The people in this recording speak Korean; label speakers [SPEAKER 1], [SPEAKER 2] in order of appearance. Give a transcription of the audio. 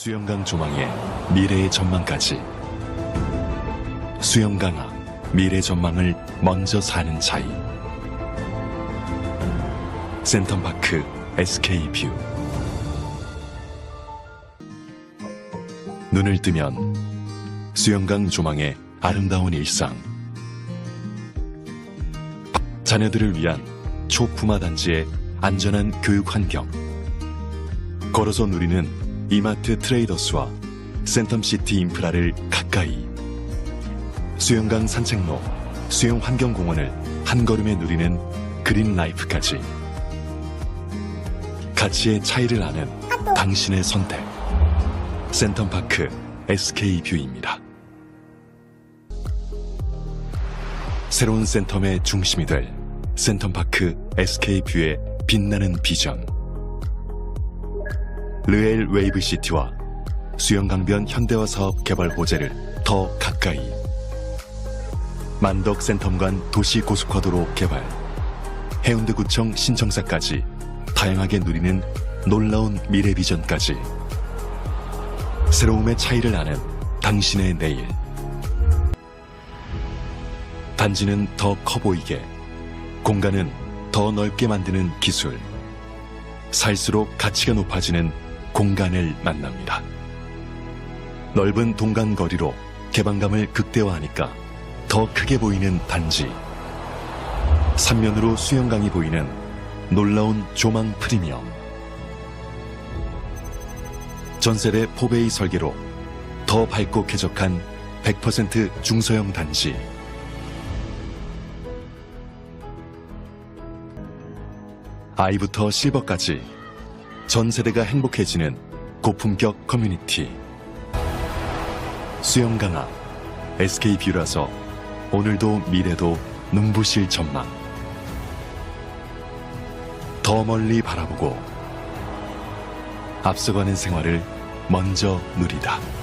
[SPEAKER 1] 수영강 조망에 미래의 전망까지. 수영강아 미래 전망을 먼저 사는 차이. 센텀파크 SK뷰. 눈을 뜨면 수영강 조망의 아름다운 일상. 자녀들을 위한 초품화 단지의 안전한 교육 환경. 걸어서 누리는 이마트 트레이더스와 센텀시티 인프라를 가까이. 수영강 산책로, 수영 환경공원을 한 걸음에 누리는 그린 라이프까지. 가치의 차이를 아는 당신의 선택. 센텀파크 SK뷰입니다. 새로운 센텀의 중심이 될 센텀파크 SK뷰의 빛나는 비전 르엘 웨이브시티와 수영강변 현대화 사업 개발 호재를 더 가까이. 만덕 센텀간 도시 고속화도로 개발. 해운대구청 신청사까지 다양하게 누리는 놀라운 미래 비전까지. 새로움의 차이를 아는 당신의 내일. 단지는 더 커 보이게 공간은 더 넓게 만드는 기술. 살수록 가치가 높아지는 공간을 만납니다. 넓은 동간 거리로 개방감을 극대화하니까 더 크게 보이는 단지. 삼면으로 수영강이 보이는 놀라운 조망 프리미엄. 전세대 포베이 설계로 더 밝고 쾌적한 100% 중소형 단지. 아이부터 실버까지 전 세대가 행복해지는 고품격 커뮤니티. 수영강아 SK뷰라서 오늘도 미래도 눈부실 전망. 더 멀리 바라보고 앞서가는 생활을 먼저 누리다.